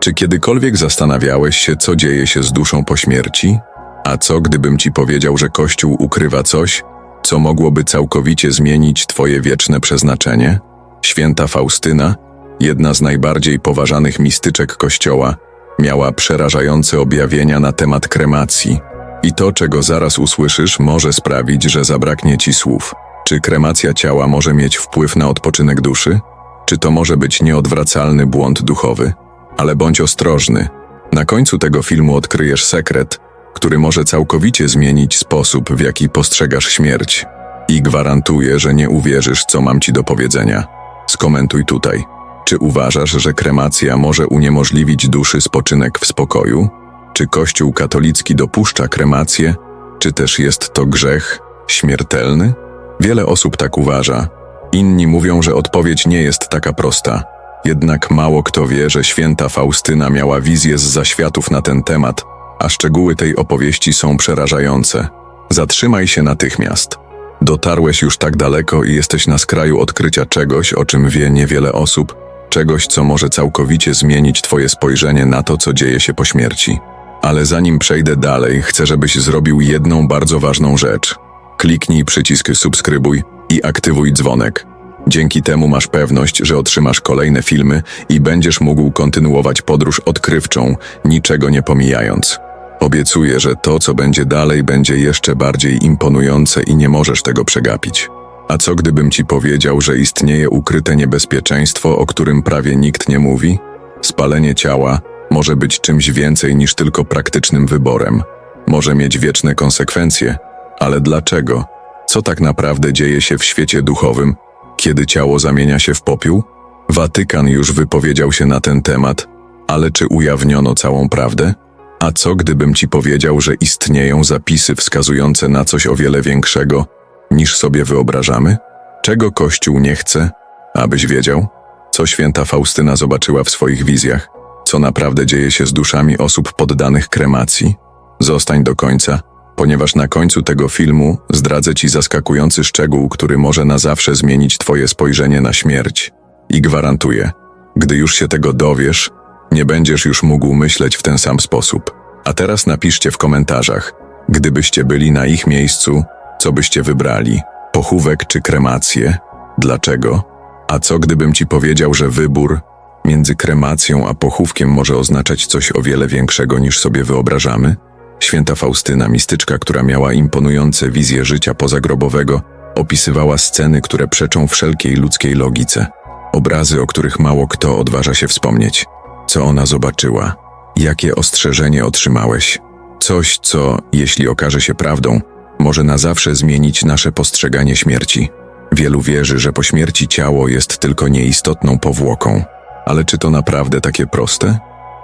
Czy kiedykolwiek zastanawiałeś się, co dzieje się z duszą po śmierci? A co gdybym ci powiedział, że Kościół ukrywa coś, co mogłoby całkowicie zmienić twoje wieczne przeznaczenie? Święta Faustyna, jedna z najbardziej poważanych mistyczek Kościoła, miała przerażające objawienia na temat kremacji. I to, czego zaraz usłyszysz, może sprawić, że zabraknie ci słów. Czy kremacja ciała może mieć wpływ na odpoczynek duszy? Czy to może być nieodwracalny błąd duchowy? Ale bądź ostrożny. Na końcu tego filmu odkryjesz sekret, który może całkowicie zmienić sposób, w jaki postrzegasz śmierć. I gwarantuję, że nie uwierzysz, co mam ci do powiedzenia. Skomentuj tutaj. Czy uważasz, że kremacja może uniemożliwić duszy spoczynek w spokoju? Czy Kościół katolicki dopuszcza kremację? Czy też jest to grzech śmiertelny? Wiele osób tak uważa. Inni mówią, że odpowiedź nie jest taka prosta. Jednak mało kto wie, że święta Faustyna miała wizję z zaświatów na ten temat, a szczegóły tej opowieści są przerażające. Zatrzymaj się natychmiast. Dotarłeś już tak daleko i jesteś na skraju odkrycia czegoś, o czym wie niewiele osób, czegoś, co może całkowicie zmienić Twoje spojrzenie na to, co dzieje się po śmierci. Ale zanim przejdę dalej, chcę, żebyś zrobił jedną bardzo ważną rzecz. Kliknij przycisk subskrybuj i aktywuj dzwonek. Dzięki temu masz pewność, że otrzymasz kolejne filmy i będziesz mógł kontynuować podróż odkrywczą, niczego nie pomijając. Obiecuję, że to, co będzie dalej, będzie jeszcze bardziej imponujące i nie możesz tego przegapić. A co gdybym ci powiedział, że istnieje ukryte niebezpieczeństwo, o którym prawie nikt nie mówi? Spalenie ciała może być czymś więcej niż tylko praktycznym wyborem. Może mieć wieczne konsekwencje. Ale dlaczego? Co tak naprawdę dzieje się w świecie duchowym, kiedy ciało zamienia się w popiół? Watykan już wypowiedział się na ten temat, ale czy ujawniono całą prawdę? A co gdybym ci powiedział, że istnieją zapisy wskazujące na coś o wiele większego, niż sobie wyobrażamy? Czego Kościół nie chce, abyś wiedział? Co święta Faustyna zobaczyła w swoich wizjach? Co naprawdę dzieje się z duszami osób poddanych kremacji? Zostań do końca, ponieważ na końcu tego filmu zdradzę ci zaskakujący szczegół, który może na zawsze zmienić twoje spojrzenie na śmierć. I gwarantuję, gdy już się tego dowiesz, nie będziesz już mógł myśleć w ten sam sposób. A teraz napiszcie w komentarzach, gdybyście byli na ich miejscu, co byście wybrali? Pochówek czy kremację? Dlaczego? A co gdybym ci powiedział, że wybór między kremacją a pochówkiem może oznaczać coś o wiele większego niż sobie wyobrażamy? Święta Faustyna, mistyczka, która miała imponujące wizje życia pozagrobowego, opisywała sceny, które przeczą wszelkiej ludzkiej logice. Obrazy, o których mało kto odważa się wspomnieć. Co ona zobaczyła? Jakie ostrzeżenie otrzymałeś? Coś, co, jeśli okaże się prawdą, może na zawsze zmienić nasze postrzeganie śmierci. Wielu wierzy, że po śmierci ciało jest tylko nieistotną powłoką. Ale czy to naprawdę takie proste?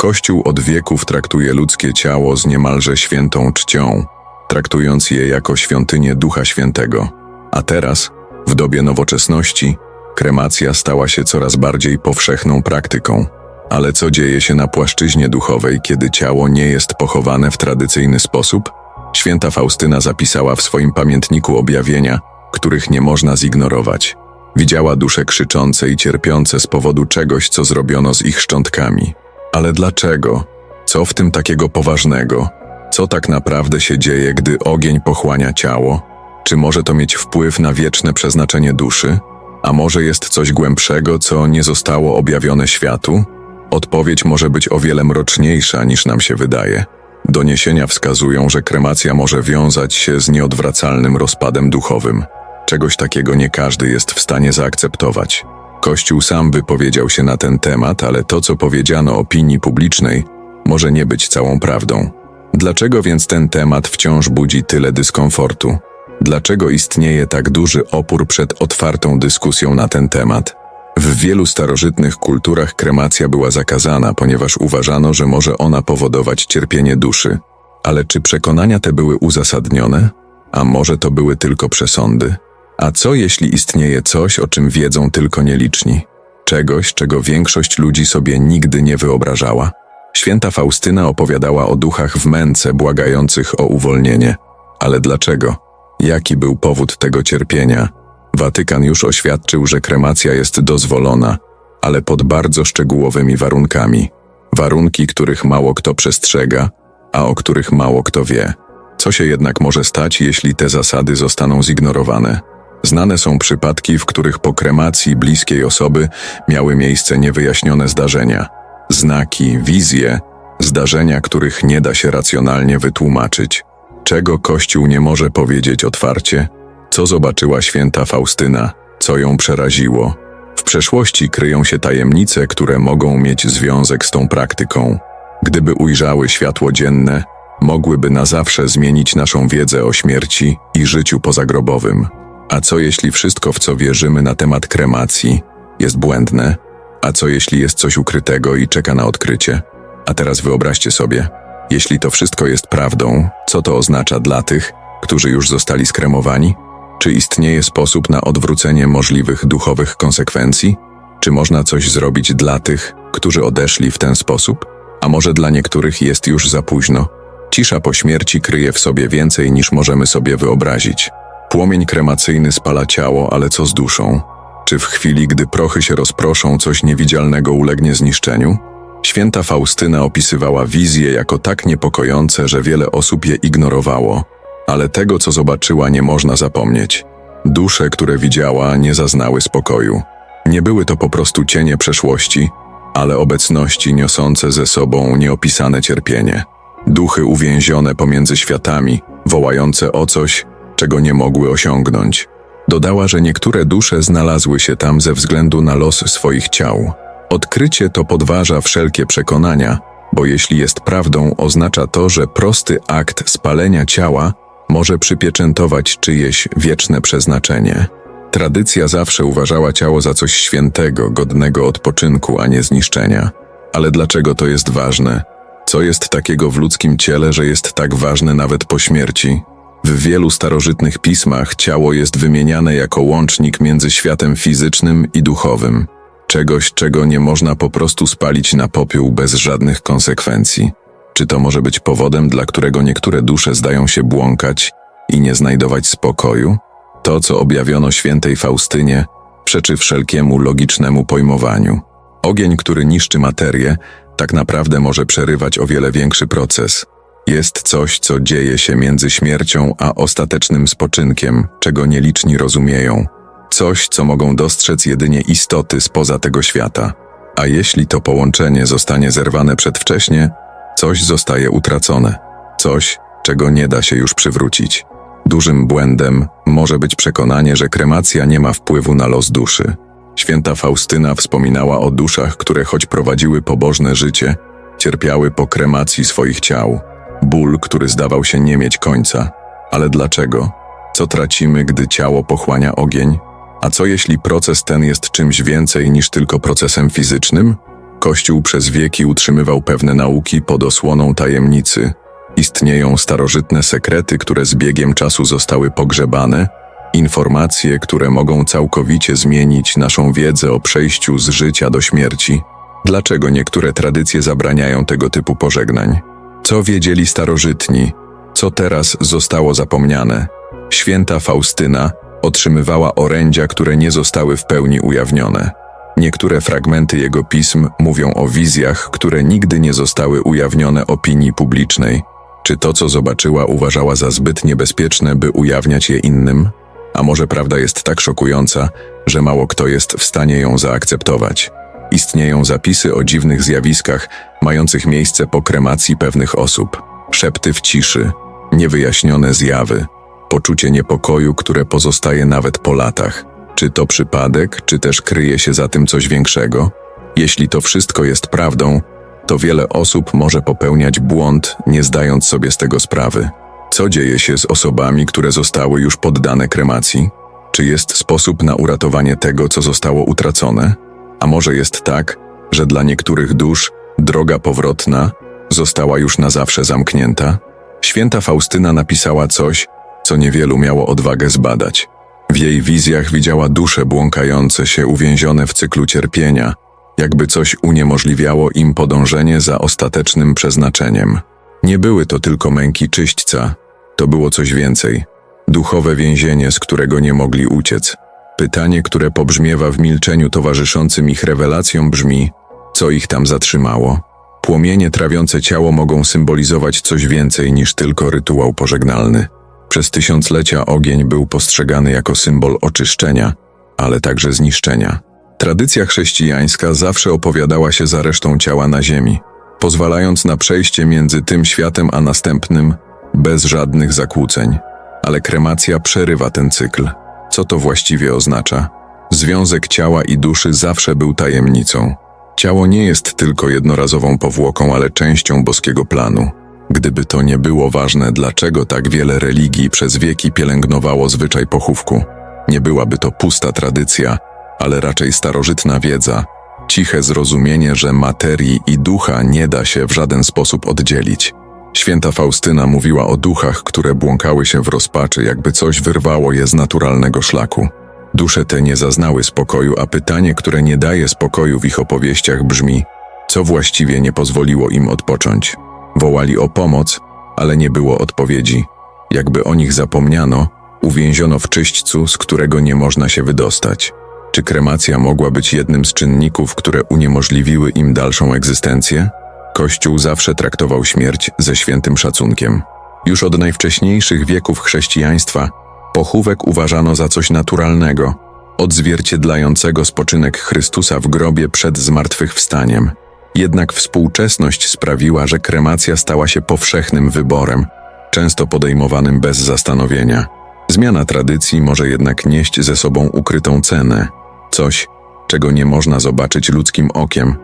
Kościół od wieków traktuje ludzkie ciało z niemalże świętą czcią, traktując je jako świątynię Ducha Świętego. A teraz, w dobie nowoczesności, kremacja stała się coraz bardziej powszechną praktyką. Ale co dzieje się na płaszczyźnie duchowej, kiedy ciało nie jest pochowane w tradycyjny sposób? Święta Faustyna zapisała w swoim pamiętniku objawienia, których nie można zignorować. Widziała dusze krzyczące i cierpiące z powodu czegoś, co zrobiono z ich szczątkami. Ale dlaczego? Co w tym takiego poważnego? Co tak naprawdę się dzieje, gdy ogień pochłania ciało? Czy może to mieć wpływ na wieczne przeznaczenie duszy? A może jest coś głębszego, co nie zostało objawione światu? Odpowiedź może być o wiele mroczniejsza niż nam się wydaje. Doniesienia wskazują, że kremacja może wiązać się z nieodwracalnym rozpadem duchowym. Czegoś takiego nie każdy jest w stanie zaakceptować. Kościół sam wypowiedział się na ten temat, ale to, co powiedziano opinii publicznej, może nie być całą prawdą. Dlaczego więc ten temat wciąż budzi tyle dyskomfortu? Dlaczego istnieje tak duży opór przed otwartą dyskusją na ten temat? W wielu starożytnych kulturach kremacja była zakazana, ponieważ uważano, że może ona powodować cierpienie duszy. Ale czy przekonania te były uzasadnione? A może to były tylko przesądy? A co jeśli istnieje coś, o czym wiedzą tylko nieliczni? Czegoś, czego większość ludzi sobie nigdy nie wyobrażała? Święta Faustyna opowiadała o duchach w męce błagających o uwolnienie. Ale dlaczego? Jaki był powód tego cierpienia? Watykan już oświadczył, że kremacja jest dozwolona, ale pod bardzo szczegółowymi warunkami. warunki, których mało kto przestrzega, a o których mało kto wie. Co się jednak może stać, jeśli te zasady zostaną zignorowane? Znane są przypadki, w których po kremacji bliskiej osoby miały miejsce niewyjaśnione zdarzenia, znaki, wizje, zdarzenia, których nie da się racjonalnie wytłumaczyć. Czego Kościół nie może powiedzieć otwarcie? Co zobaczyła święta Faustyna? Co ją przeraziło? W przeszłości kryją się tajemnice, które mogą mieć związek z tą praktyką. Gdyby ujrzały światło dzienne, mogłyby na zawsze zmienić naszą wiedzę o śmierci i życiu pozagrobowym. A co jeśli wszystko, w co wierzymy na temat kremacji, jest błędne? A co jeśli jest coś ukrytego i czeka na odkrycie? A teraz wyobraźcie sobie, jeśli to wszystko jest prawdą, co to oznacza dla tych, którzy już zostali skremowani? Czy istnieje sposób na odwrócenie możliwych duchowych konsekwencji? Czy można coś zrobić dla tych, którzy odeszli w ten sposób? A może dla niektórych jest już za późno? Cisza po śmierci kryje w sobie więcej niż możemy sobie wyobrazić. Płomień kremacyjny spala ciało, ale co z duszą? Czy w chwili, gdy prochy się rozproszą, coś niewidzialnego ulegnie zniszczeniu? Święta Faustyna opisywała wizje jako tak niepokojące, że wiele osób je ignorowało, ale tego, co zobaczyła, nie można zapomnieć. Dusze, które widziała, nie zaznały spokoju. Nie były to po prostu cienie przeszłości, ale obecności niosące ze sobą nieopisane cierpienie. Duchy uwięzione pomiędzy światami, wołające o coś, czego nie mogły osiągnąć. Dodała, że niektóre dusze znalazły się tam ze względu na los swoich ciał. Odkrycie to podważa wszelkie przekonania, bo jeśli jest prawdą, oznacza to, że prosty akt spalenia ciała może przypieczętować czyjeś wieczne przeznaczenie. Tradycja zawsze uważała ciało za coś świętego, godnego odpoczynku, a nie zniszczenia. Ale dlaczego to jest ważne? Co jest takiego w ludzkim ciele, że jest tak ważne nawet po śmierci? W wielu starożytnych pismach ciało jest wymieniane jako łącznik między światem fizycznym i duchowym. Czegoś, czego nie można po prostu spalić na popiół bez żadnych konsekwencji. Czy to może być powodem, dla którego niektóre dusze zdają się błąkać i nie znajdować spokoju? To, co objawiono świętej Faustynie, przeczy wszelkiemu logicznemu pojmowaniu. Ogień, który niszczy materię, tak naprawdę może przerywać o wiele większy proces. Jest coś, co dzieje się między śmiercią a ostatecznym spoczynkiem, czego nieliczni rozumieją. Coś, co mogą dostrzec jedynie istoty spoza tego świata. A jeśli to połączenie zostanie zerwane przedwcześnie, coś zostaje utracone. Coś, czego nie da się już przywrócić. Dużym błędem może być przekonanie, że kremacja nie ma wpływu na los duszy. Święta Faustyna wspominała o duszach, które choć prowadziły pobożne życie, cierpiały po kremacji swoich ciał. Ból, który zdawał się nie mieć końca. Ale dlaczego? Co tracimy, gdy ciało pochłania ogień? A co jeśli proces ten jest czymś więcej niż tylko procesem fizycznym? Kościół przez wieki utrzymywał pewne nauki pod osłoną tajemnicy. Istnieją starożytne sekrety, które z biegiem czasu zostały pogrzebane, informacje, które mogą całkowicie zmienić naszą wiedzę o przejściu z życia do śmierci. Dlaczego niektóre tradycje zabraniają tego typu pożegnań? Co wiedzieli starożytni? Co teraz zostało zapomniane? Święta Faustyna otrzymywała orędzia, które nie zostały w pełni ujawnione. Niektóre fragmenty jego pism mówią o wizjach, które nigdy nie zostały ujawnione opinii publicznej. Czy to, co zobaczyła, uważała za zbyt niebezpieczne, by ujawniać je innym? A może prawda jest tak szokująca, że mało kto jest w stanie ją zaakceptować? Istnieją zapisy o dziwnych zjawiskach mających miejsce po kremacji pewnych osób, szepty w ciszy, niewyjaśnione zjawy, poczucie niepokoju, które pozostaje nawet po latach. Czy to przypadek, czy też kryje się za tym coś większego? Jeśli to wszystko jest prawdą, to wiele osób może popełniać błąd, nie zdając sobie z tego sprawy. Co dzieje się z osobami, które zostały już poddane kremacji? Czy jest sposób na uratowanie tego, co zostało utracone? A może jest tak, że dla niektórych dusz droga powrotna została już na zawsze zamknięta? Święta Faustyna napisała coś, co niewielu miało odwagę zbadać. W jej wizjach widziała dusze błąkające się uwięzione w cyklu cierpienia, jakby coś uniemożliwiało im podążenie za ostatecznym przeznaczeniem. Nie były to tylko męki czyśćca, to było coś więcej. Duchowe więzienie, z którego nie mogli uciec. Pytanie, które pobrzmiewa w milczeniu towarzyszącym ich rewelacjom brzmi, co ich tam zatrzymało? Płomienie trawiące ciało mogą symbolizować coś więcej niż tylko rytuał pożegnalny. Przez tysiąclecia ogień był postrzegany jako symbol oczyszczenia, ale także zniszczenia. Tradycja chrześcijańska zawsze opowiadała się za resztą ciała na ziemi, pozwalając na przejście między tym światem a następnym bez żadnych zakłóceń. Ale kremacja przerywa ten cykl. Co to właściwie oznacza? Związek ciała i duszy zawsze był tajemnicą. Ciało nie jest tylko jednorazową powłoką, ale częścią boskiego planu. Gdyby to nie było ważne, dlaczego tak wiele religii przez wieki pielęgnowało zwyczaj pochówku? Nie byłaby to pusta tradycja, ale raczej starożytna wiedza, ciche zrozumienie, że materii i ducha nie da się w żaden sposób oddzielić. Święta Faustyna mówiła o duchach, które błąkały się w rozpaczy, jakby coś wyrwało je z naturalnego szlaku. Dusze te nie zaznały spokoju, a pytanie, które nie daje spokoju w ich opowieściach brzmi: co właściwie nie pozwoliło im odpocząć? Wołali o pomoc, ale nie było odpowiedzi. Jakby o nich zapomniano, uwięziono w czyśćcu, z którego nie można się wydostać. Czy kremacja mogła być jednym z czynników, które uniemożliwiły im dalszą egzystencję? Kościół zawsze traktował śmierć ze świętym szacunkiem. Już od najwcześniejszych wieków chrześcijaństwa pochówek uważano za coś naturalnego, odzwierciedlającego spoczynek Chrystusa w grobie przed zmartwychwstaniem. Jednak współczesność sprawiła, że kremacja stała się powszechnym wyborem, często podejmowanym bez zastanowienia. Zmiana tradycji może jednak nieść ze sobą ukrytą cenę, coś, czego nie można zobaczyć ludzkim okiem,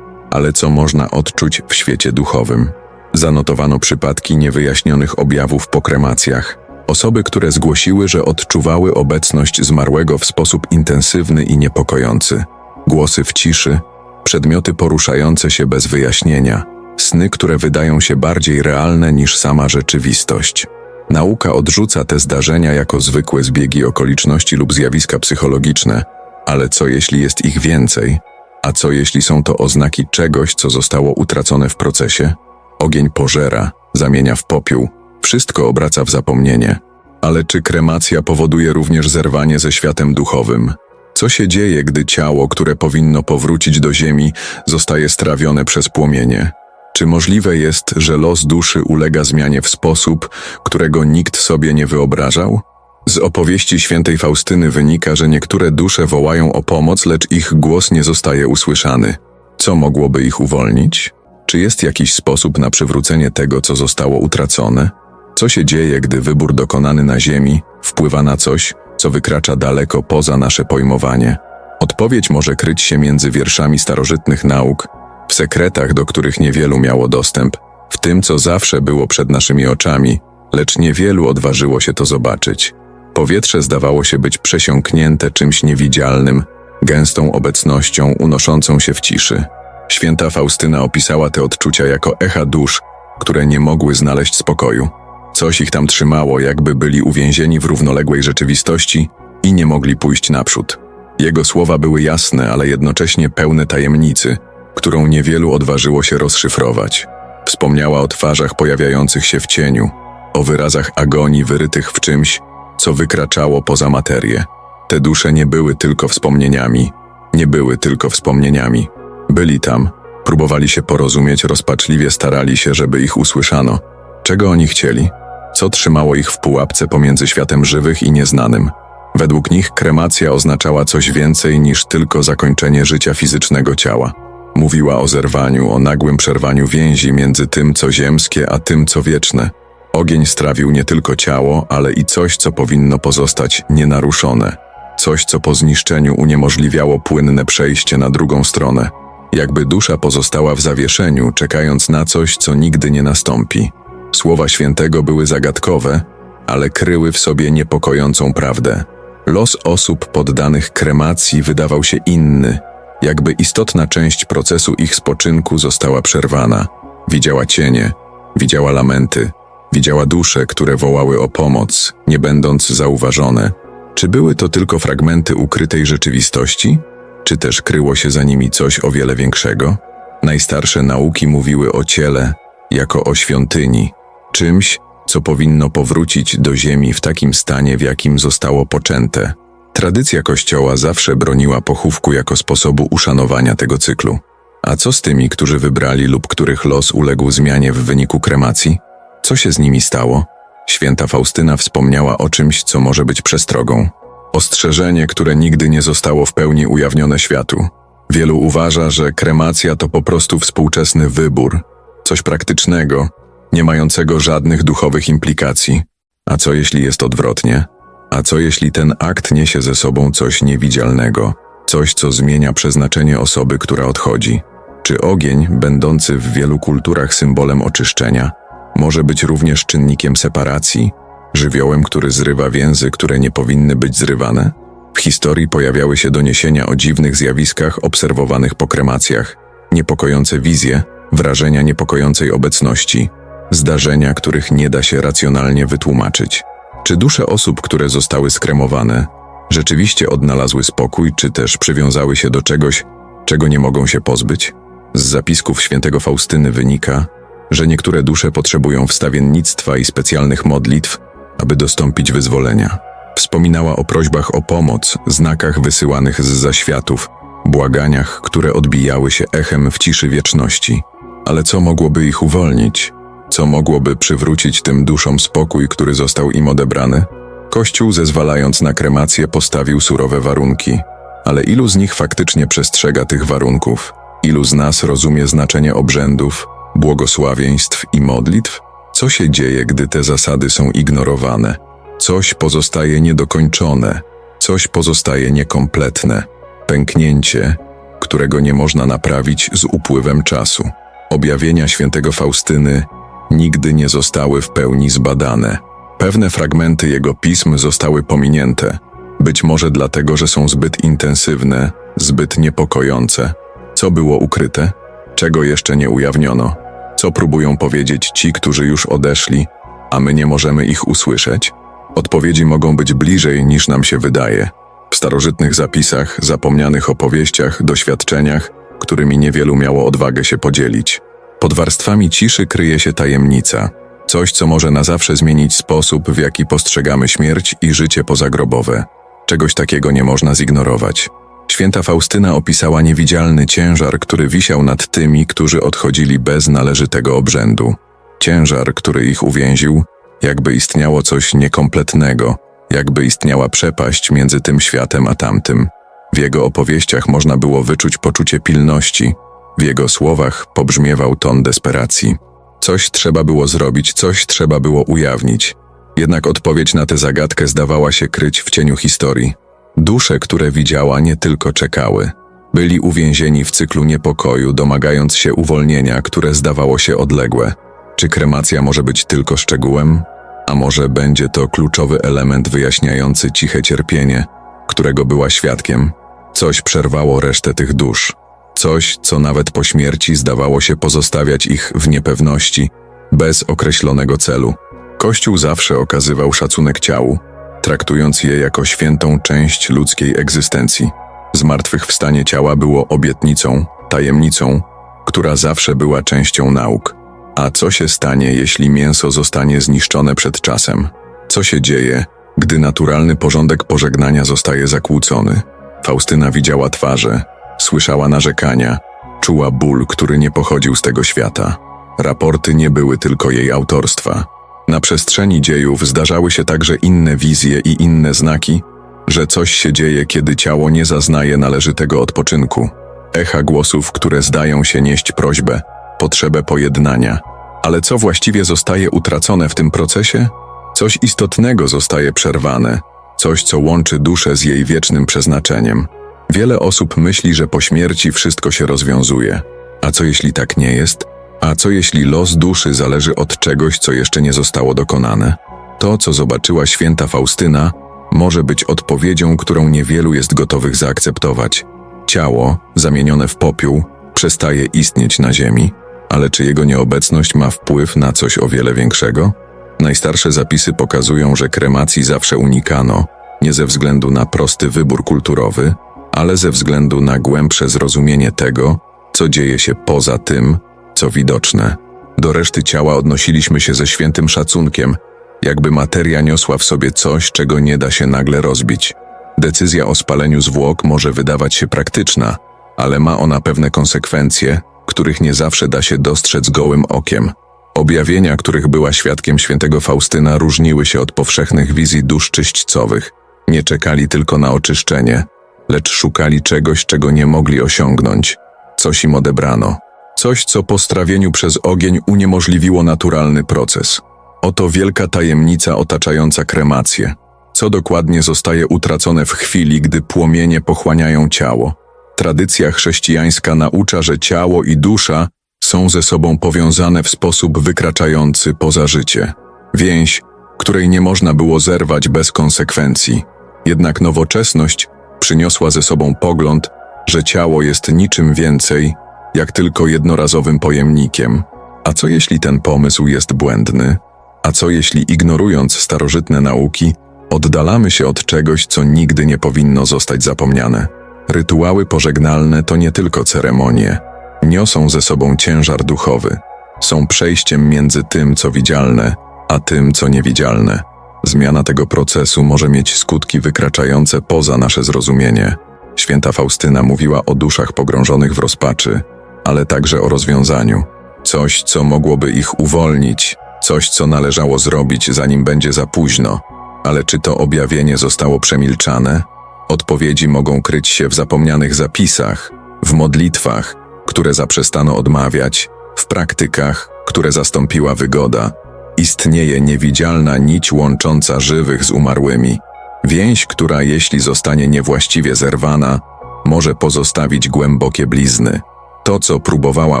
ale co można odczuć w świecie duchowym. Zanotowano przypadki niewyjaśnionych objawów po kremacjach. Osoby, które zgłosiły, że odczuwały obecność zmarłego w sposób intensywny i niepokojący. Głosy w ciszy, przedmioty poruszające się bez wyjaśnienia, sny, które wydają się bardziej realne niż sama rzeczywistość. Nauka odrzuca te zdarzenia jako zwykłe zbiegi okoliczności lub zjawiska psychologiczne, ale co jeśli jest ich więcej? A co jeśli są to oznaki czegoś, co zostało utracone w procesie? Ogień pożera, zamienia w popiół, wszystko obraca w zapomnienie. Ale czy kremacja powoduje również zerwanie ze światem duchowym? Co się dzieje, gdy ciało, które powinno powrócić do ziemi, zostaje strawione przez płomienie? Czy możliwe jest, że los duszy ulega zmianie w sposób, którego nikt sobie nie wyobrażał? Z opowieści świętej Faustyny wynika, że niektóre dusze wołają o pomoc, lecz ich głos nie zostaje usłyszany. Co mogłoby ich uwolnić? Czy jest jakiś sposób na przywrócenie tego, co zostało utracone? Co się dzieje, gdy wybór dokonany na Ziemi wpływa na coś, co wykracza daleko poza nasze pojmowanie? Odpowiedź może kryć się między wierszami starożytnych nauk, w sekretach, do których niewielu miało dostęp, w tym, co zawsze było przed naszymi oczami, lecz niewielu odważyło się to zobaczyć. Powietrze zdawało się być przesiąknięte czymś niewidzialnym, gęstą obecnością unoszącą się w ciszy. Święta Faustyna opisała te odczucia jako echa dusz, które nie mogły znaleźć spokoju. Coś ich tam trzymało, jakby byli uwięzieni w równoległej rzeczywistości i nie mogli pójść naprzód. Jego słowa były jasne, ale jednocześnie pełne tajemnicy, którą niewielu odważyło się rozszyfrować. Wspomniała o twarzach pojawiających się w cieniu, o wyrazach agonii wyrytych w czymś, co wykraczało poza materię. Te dusze nie były tylko wspomnieniami, nie były tylko wspomnieniami. Byli tam, próbowali się porozumieć, rozpaczliwie starali się, żeby ich usłyszano. Czego oni chcieli? Co trzymało ich w pułapce pomiędzy światem żywych i nieznanym? Według nich kremacja oznaczała coś więcej niż tylko zakończenie życia fizycznego ciała. Mówiła o zerwaniu, o nagłym przerwaniu więzi między tym, co ziemskie, a tym, co wieczne. Ogień strawił nie tylko ciało, ale i coś, co powinno pozostać nienaruszone. Coś, co po zniszczeniu uniemożliwiało płynne przejście na drugą stronę. Jakby dusza pozostała w zawieszeniu, czekając na coś, co nigdy nie nastąpi. Słowa świętego były zagadkowe, ale kryły w sobie niepokojącą prawdę. Los osób poddanych kremacji wydawał się inny, jakby istotna część procesu ich spoczynku została przerwana. Widziała cienie, widziała lamenty, widziała dusze, które wołały o pomoc, nie będąc zauważone. Czy były to tylko fragmenty ukrytej rzeczywistości? Czy też kryło się za nimi coś o wiele większego? Najstarsze nauki mówiły o ciele jako o świątyni, czymś, co powinno powrócić do ziemi w takim stanie, w jakim zostało poczęte. Tradycja Kościoła zawsze broniła pochówku jako sposobu uszanowania tego cyklu. A co z tymi, którzy wybrali lub których los uległ zmianie w wyniku kremacji? Co się z nimi stało? Święta Faustyna wspomniała o czymś, co może być przestrogą. Ostrzeżenie, które nigdy nie zostało w pełni ujawnione światu. Wielu uważa, że kremacja to po prostu współczesny wybór, coś praktycznego, nie mającego żadnych duchowych implikacji. A co jeśli jest odwrotnie? A co jeśli ten akt niesie ze sobą coś niewidzialnego, coś, co zmienia przeznaczenie osoby, która odchodzi? Czy ogień, będący w wielu kulturach symbolem oczyszczenia, może być również czynnikiem separacji, żywiołem, który zrywa więzy, które nie powinny być zrywane? W historii pojawiały się doniesienia o dziwnych zjawiskach obserwowanych po kremacjach, niepokojące wizje, wrażenia niepokojącej obecności, zdarzenia, których nie da się racjonalnie wytłumaczyć. Czy dusze osób, które zostały skremowane, rzeczywiście odnalazły spokój, czy też przywiązały się do czegoś, czego nie mogą się pozbyć? Z zapisków świętego Faustyny wynika, że niektóre dusze potrzebują wstawiennictwa i specjalnych modlitw, aby dostąpić wyzwolenia. Wspominała o prośbach o pomoc, znakach wysyłanych z zaświatów, błaganiach, które odbijały się echem w ciszy wieczności. Ale co mogłoby ich uwolnić? Co mogłoby przywrócić tym duszom spokój, który został im odebrany? Kościół, zezwalając na kremację, postawił surowe warunki. Ale ilu z nich faktycznie przestrzega tych warunków? Ilu z nas rozumie znaczenie obrzędów, błogosławieństw i modlitw? Co się dzieje, gdy te zasady są ignorowane? Coś pozostaje niedokończone, coś pozostaje niekompletne. Pęknięcie, którego nie można naprawić z upływem czasu. Objawienia świętego Faustyny nigdy nie zostały w pełni zbadane. Pewne fragmenty jego pism zostały pominięte, być może dlatego, że są zbyt intensywne, zbyt niepokojące. Co było ukryte? Czego jeszcze nie ujawniono? Co próbują powiedzieć ci, którzy już odeszli, a my nie możemy ich usłyszeć? Odpowiedzi mogą być bliżej niż nam się wydaje. W starożytnych zapisach, zapomnianych opowieściach, doświadczeniach, którymi niewielu miało odwagę się podzielić. Pod warstwami ciszy kryje się tajemnica, coś, co może na zawsze zmienić sposób, w jaki postrzegamy śmierć i życie pozagrobowe. Czegoś takiego nie można zignorować. Święta Faustyna opisała niewidzialny ciężar, który wisiał nad tymi, którzy odchodzili bez należytego obrzędu. Ciężar, który ich uwięził, jakby istniało coś niekompletnego, jakby istniała przepaść między tym światem a tamtym. W jego opowieściach można było wyczuć poczucie pilności, w jego słowach pobrzmiewał ton desperacji. Coś trzeba było zrobić, coś trzeba było ujawnić. Jednak odpowiedź na tę zagadkę zdawała się kryć w cieniu historii. Dusze, które widziała, nie tylko czekały. Byli uwięzieni w cyklu niepokoju, domagając się uwolnienia, które zdawało się odległe. Czy kremacja może być tylko szczegółem? A może będzie to kluczowy element wyjaśniający ciche cierpienie, którego była świadkiem? Coś przerwało resztę tych dusz. Coś, co nawet po śmierci zdawało się pozostawiać ich w niepewności, bez określonego celu. Kościół zawsze okazywał szacunek ciału, traktując je jako świętą część ludzkiej egzystencji. Zmartwychwstanie ciała było obietnicą, tajemnicą, która zawsze była częścią nauk. A co się stanie, jeśli mięso zostanie zniszczone przed czasem? Co się dzieje, gdy naturalny porządek pożegnania zostaje zakłócony? Faustyna widziała twarze, słyszała narzekania, czuła ból, który nie pochodził z tego świata. Raporty nie były tylko jej autorstwa. Na przestrzeni dziejów zdarzały się także inne wizje i inne znaki, że coś się dzieje, kiedy ciało nie zaznaje należytego odpoczynku. Echa głosów, które zdają się nieść prośbę, potrzebę pojednania. Ale co właściwie zostaje utracone w tym procesie? Coś istotnego zostaje przerwane, coś, co łączy duszę z jej wiecznym przeznaczeniem. Wiele osób myśli, że po śmierci wszystko się rozwiązuje. A co jeśli tak nie jest? A co jeśli los duszy zależy od czegoś, co jeszcze nie zostało dokonane? To, co zobaczyła święta Faustyna, może być odpowiedzią, którą niewielu jest gotowych zaakceptować. Ciało, zamienione w popiół, przestaje istnieć na ziemi, ale czy jego nieobecność ma wpływ na coś o wiele większego? Najstarsze zapisy pokazują, że kremacji zawsze unikano, nie ze względu na prosty wybór kulturowy, ale ze względu na głębsze zrozumienie tego, co dzieje się poza tym, co widoczne. Do reszty ciała odnosiliśmy się ze świętym szacunkiem, jakby materia niosła w sobie coś, czego nie da się nagle rozbić. Decyzja o spaleniu zwłok może wydawać się praktyczna, ale ma ona pewne konsekwencje, których nie zawsze da się dostrzec gołym okiem. Objawienia, których była świadkiem świętego Faustyna, różniły się od powszechnych wizji dusz czyśćcowych. Nie czekali tylko na oczyszczenie, lecz szukali czegoś, czego nie mogli osiągnąć. Coś im odebrano. Coś, co po strawieniu przez ogień uniemożliwiło naturalny proces. Oto wielka tajemnica otaczająca kremację. Co dokładnie zostaje utracone w chwili, gdy płomienie pochłaniają ciało? Tradycja chrześcijańska naucza, że ciało i dusza są ze sobą powiązane w sposób wykraczający poza życie. Więź, której nie można było zerwać bez konsekwencji. Jednak nowoczesność przyniosła ze sobą pogląd, że ciało jest niczym więcej, jak tylko jednorazowym pojemnikiem. A co jeśli ten pomysł jest błędny? A co jeśli ignorując starożytne nauki, oddalamy się od czegoś, co nigdy nie powinno zostać zapomniane? Rytuały pożegnalne to nie tylko ceremonie. Niosą ze sobą ciężar duchowy. Są przejściem między tym, co widzialne, a tym, co niewidzialne. Zmiana tego procesu może mieć skutki wykraczające poza nasze zrozumienie. Święta Faustyna mówiła o duszach pogrążonych w rozpaczy, ale także o rozwiązaniu. Coś, co mogłoby ich uwolnić, coś, co należało zrobić, zanim będzie za późno. Ale czy to objawienie zostało przemilczane? Odpowiedzi mogą kryć się w zapomnianych zapisach, w modlitwach, które zaprzestano odmawiać, w praktykach, które zastąpiła wygoda. Istnieje niewidzialna nić łącząca żywych z umarłymi. Więź, która jeśli zostanie niewłaściwie zerwana, może pozostawić głębokie blizny. To, co próbowała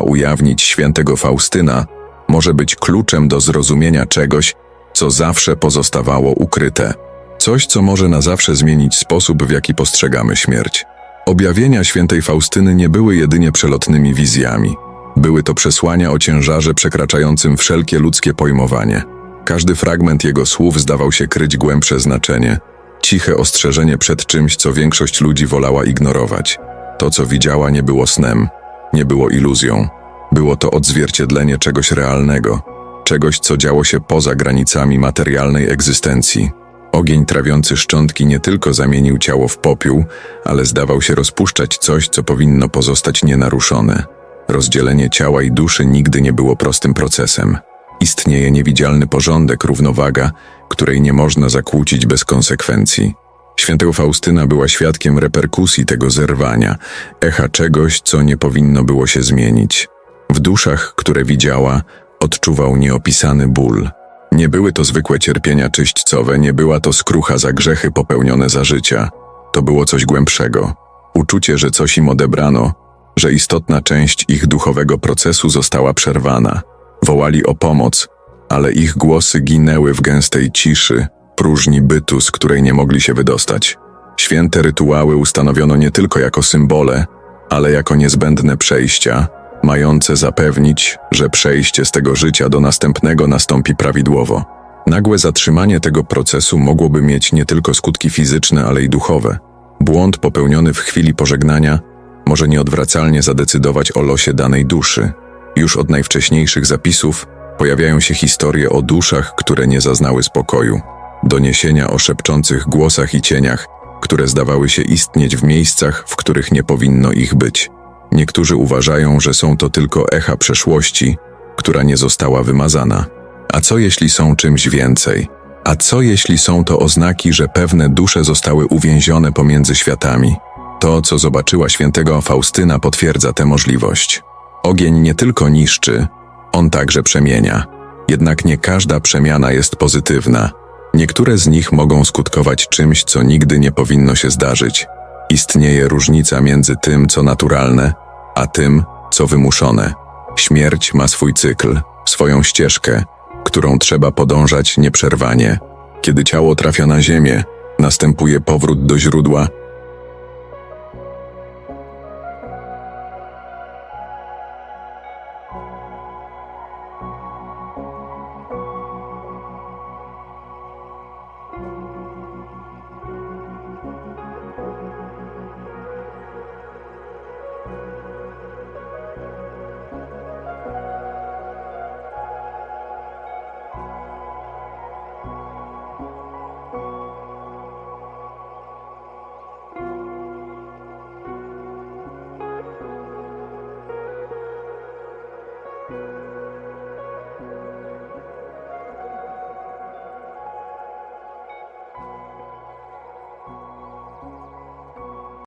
ujawnić świętego Faustyna, może być kluczem do zrozumienia czegoś, co zawsze pozostawało ukryte. Coś, co może na zawsze zmienić sposób, w jaki postrzegamy śmierć. Objawienia świętej Faustyny nie były jedynie przelotnymi wizjami. Były to przesłania o ciężarze przekraczającym wszelkie ludzkie pojmowanie. Każdy fragment jego słów zdawał się kryć głębsze znaczenie, ciche ostrzeżenie przed czymś, co większość ludzi wolała ignorować. To, co widziała, nie było snem, nie było iluzją. Było to odzwierciedlenie czegoś realnego, czegoś, co działo się poza granicami materialnej egzystencji. Ogień trawiący szczątki nie tylko zamienił ciało w popiół, ale zdawał się rozpuszczać coś, co powinno pozostać nienaruszone. Rozdzielenie ciała i duszy nigdy nie było prostym procesem. Istnieje niewidzialny porządek, równowaga, której nie można zakłócić bez konsekwencji. Świętego Faustyna była świadkiem reperkusji tego zerwania, echa czegoś, co nie powinno było się zmienić. W duszach, które widziała, odczuwał nieopisany ból. Nie były to zwykłe cierpienia czyśćcowe, nie była to skrucha za grzechy popełnione za życia. To było coś głębszego. Uczucie, że coś im odebrano, że istotna część ich duchowego procesu została przerwana. Wołali o pomoc, ale ich głosy ginęły w gęstej ciszy, próżni bytu, z której nie mogli się wydostać. Święte rytuały ustanowiono nie tylko jako symbole, ale jako niezbędne przejścia, mające zapewnić, że przejście z tego życia do następnego nastąpi prawidłowo. Nagłe zatrzymanie tego procesu mogłoby mieć nie tylko skutki fizyczne, ale i duchowe. Błąd popełniony w chwili pożegnania może nieodwracalnie zadecydować o losie danej duszy. Już od najwcześniejszych zapisów pojawiają się historie o duszach, które nie zaznały spokoju, doniesienia o szepczących głosach i cieniach, które zdawały się istnieć w miejscach, w których nie powinno ich być. Niektórzy uważają, że są to tylko echa przeszłości, która nie została wymazana. A co jeśli są czymś więcej? A co jeśli są to oznaki, że pewne dusze zostały uwięzione pomiędzy światami? To, co zobaczyła świętego Faustyna, potwierdza tę możliwość. Ogień nie tylko niszczy, on także przemienia. Jednak nie każda przemiana jest pozytywna. Niektóre z nich mogą skutkować czymś, co nigdy nie powinno się zdarzyć. Istnieje różnica między tym, co naturalne, a tym, co wymuszone. Śmierć ma swój cykl, swoją ścieżkę, którą trzeba podążać nieprzerwanie. Kiedy ciało trafia na ziemię, następuje powrót do źródła,